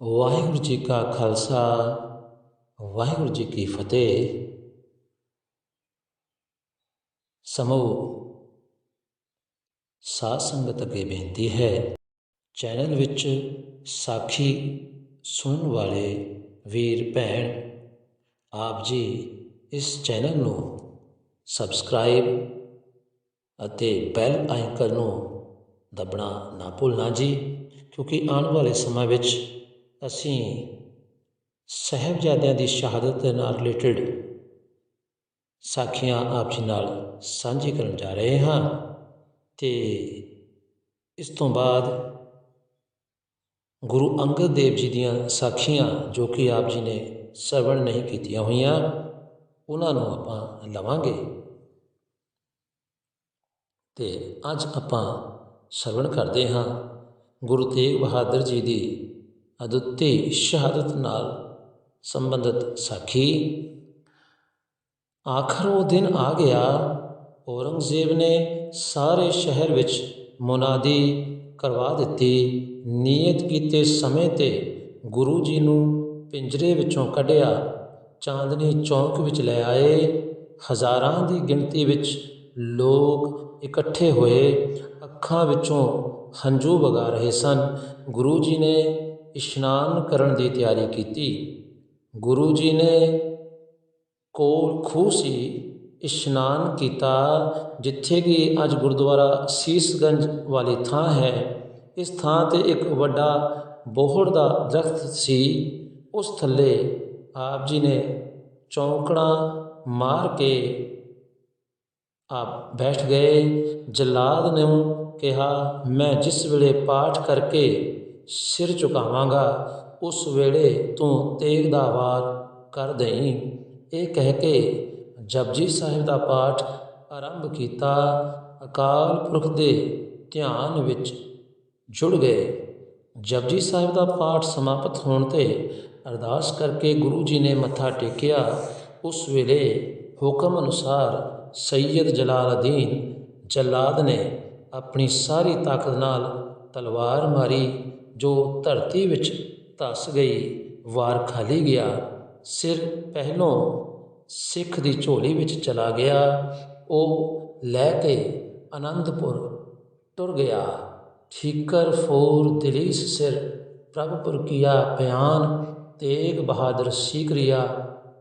ਵਾਹਿਗੁਰੂ ਜੀ ਕਾ ਖਾਲਸਾ, ਵਾਹਿਗੁਰੂ ਜੀ ਕੀ ਫਤਿਹ। ਸਮੂਹ, ਸਾਧ ਸੰਗਤ ਅੱਗੇ ਬੇਨਤੀ ਹੈ, ਚੈਨਲ ਵਿੱਚ ਸਾਖੀ ਸੁਣਨ ਵਾਲੇ ਵੀਰ, ਭੈਣ, ਆਪ ਜੀ ਇਸ ਚੈਨਲ ਨੂੰ ਸਬਸਕ੍ਰਾਈਬ ਅਤੇ ਬੈਲ ਆਈਕਨ ਨੂੰ ਦਬਣਾ ਨਾ ਭੁੱਲਣਾ ਜੀ, ਕਿਉਂਕਿ ਆਉਣ ਵਾਲੇ ਸਮਾਂ ਵਿੱਚ ਅਸੀਂ ਸਹਿਬਜ਼ਾਦਿਆਂ ਦੀ ਸ਼ਹਾਦਤ ਦੇ ਨਾਲ ਰਿਲੇਟਡ ਸਾਖੀਆਂ ਆਪ ਜੀ ਨਾਲ ਸਾਂਝੀ ਕਰਨ ਜਾ ਰਹੇ ਹਾਂ ਤੇ ਇਸ ਤੋਂ ਬਾਅਦ ਗੁਰੂ ਅੰਗਦ ਦੇਵ ਜੀ ਦੀਆਂ ਸਾਖੀਆਂ ਜੋ ਕਿ ਆਪ ਜੀ ਨੇ ਸਰਵਣ ਨਹੀਂ ਕੀਤੀਆਂ ਹੋਈਆਂ, ਉਹਨਾਂ ਨੂੰ ਆਪਾਂ ਲਵਾਂਗੇ। ਤੇ ਅੱਜ ਆਪਾਂ ਸਰਵਣ ਕਰਦੇ ਹਾਂ ਗੁਰੂ ਤੇਗ ਬਹਾਦਰ ਜੀ ਦੀ ਅਦੁੱਤੀ ਸ਼ਹਾਦਤ ਨਾਲ ਸੰਬੰਧਿਤ ਸਾਖੀ। ਆਖਰ ਉਹ ਦਿਨ ਆ ਗਿਆ, ਔਰੰਗਜ਼ੇਬ ਨੇ ਸਾਰੇ ਸ਼ਹਿਰ ਵਿੱਚ ਮੁਨਾਦੀ ਕਰਵਾ ਦਿੱਤੀ। ਨੀਅਤ ਕੀਤੇ ਸਮੇਂ ਤੇ ਗੁਰੂ ਜੀ ਨੂੰ ਪਿੰਜਰੇ ਵਿੱਚੋਂ ਕੱਢਿਆ, ਚਾਂਦਨੀ ਚੌਂਕ ਵਿੱਚ ਲੈ ਆਏ। ਹਜ਼ਾਰਾਂ ਦੀ ਗਿਣਤੀ ਵਿੱਚ ਲੋਕ ਇਕੱਠੇ ਹੋਏ, ਅੱਖਾਂ ਵਿੱਚੋਂ ਹੰਝੂ ਵਗਾ ਰਹੇ ਸਨ। ਗੁਰੂ ਜੀ ਨੇ ਇਸ਼ਨਾਨ ਕਰਨ ਦੀ ਤਿਆਰੀ ਕੀਤੀ। ਗੁਰੂ ਜੀ ਨੇ ਕੋਲ ਖੂਹ ਸੀ, ਇਸ਼ਨਾਨ ਕੀਤਾ, ਜਿੱਥੇ ਕਿ ਅੱਜ ਗੁਰਦੁਆਰਾ ਸੀਸਗੰਜ ਵਾਲੀ ਥਾਂ ਹੈ। ਇਸ ਥਾਂ ਤੇ ਇੱਕ ਵੱਡਾ ਬੋਹੜ ਦਾ ਦਰਖਤ ਸੀ। ਉਸ ਥੱਲੇ ਆਪ ਜੀ ਨੇ ਚੌਂਕੜਾ ਮਾਰ ਕੇ ਆਪ ਬੈਠ ਗਏ। ਜਲਾਦ ਨੇ ਕਿਹਾ, ਮੈਂ ਜਿਸ ਵੇਲੇ ਪਾਠ ਕਰਕੇ ਸਿਰ ਝੁਕਾਵਾਂਗਾ, ਉਸ ਵੇਲੇ ਤੂੰ ਤੇਗ ਦਾ ਵਾਰ ਕਰ ਦੇਈ। ਇਹ ਕਹਿ ਕੇ ਜਪਜੀ ਸਾਹਿਬ ਦਾ ਪਾਠ ਆਰੰਭ ਕੀਤਾ। ਅਕਾਲ ਪੁਰਖ ਦੇ ਧਿਆਨ ਵਿੱਚ ਜੁੜ ਗਏ। ਜਪਜੀ ਸਾਹਿਬ ਦਾ ਪਾਠ ਸਮਾਪਤ ਹੋਣ ਤੇ ਅਰਦਾਸ ਕਰਕੇ ਗੁਰੂ ਜੀ ਨੇ ਮੱਥਾ ਟੇਕਿਆ। ਉਸ ਵੇਲੇ ਹੁਕਮ ਅਨੁਸਾਰ ਸੈਯਦ ਜਲਾਲਦੀਨ ਜਲਾਦ ਨੇ ਆਪਣੀ ਸਾਰੀ ਤਾਕਤ ਨਾਲ ਤਲਵਾਰ ਮਾਰੀ, ਜੋ ਧਰਤੀ ਵਿੱਚ ਧਸ ਗਈ, ਵਾਰ ਖਾਲੀ ਗਿਆ। ਸਿਰ ਪਹਿਲੋਂ ਸਿੱਖ ਦੀ ਝੋਲੀ ਵਿੱਚ ਚਲਾ ਗਿਆ। ਉਹ ਲੈ ਕੇ ਆਨੰਦਪੁਰ ਟੁਰ ਗਿਆ। ਠੀਕਰ ਫੋਰ ਦਲੀਸ ਸਿਰ ਪ੍ਰਭਪੁਰ ਕੀਆ ਬਿਆਨ, ਤੇਗ ਬਹਾਦਰ ਸੀਕਰੀਆ,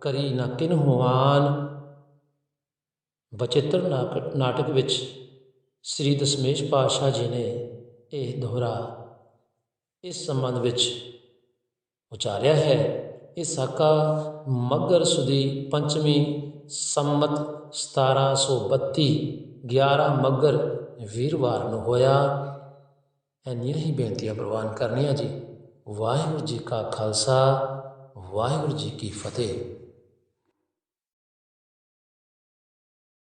ਕਰੀ ਨਾ ਕਿਨ ਹੁਆਨ। ਬਚਿੱਤਰ ਨਾਟਕ ਵਿੱਚ ਸ੍ਰੀ ਦਸ਼ਮੇਸ਼ ਪਾਤਸ਼ਾਹ ਜੀ ਨੇ ਇਹ ਦੋਹਰਾ ਇਸ ਸੰਬੰਧ ਵਿੱਚ ਉਚਾਰਿਆ ਹੈ। ਇਹ ਸਾਕਾ ਮਗਰ ਸੁਦੀ ਪੰਚਮੀ ਸੰਮਤ 1732 11 ਮਗਰ ਵੀਰਵਾਰ ਨੂੰ ਹੋਇਆ। ਇੰਨੀਆਂ ਹੀ ਬੇਨਤੀਆਂ ਪ੍ਰਵਾਨ ਕਰਨੀਆਂ ਜੀ। ਵਾਹਿਗੁਰੂ ਜੀ ਕਾ ਖਾਲਸਾ, ਵਾਹਿਗੁਰੂ ਜੀ ਕੀ ਫਤਿਹ।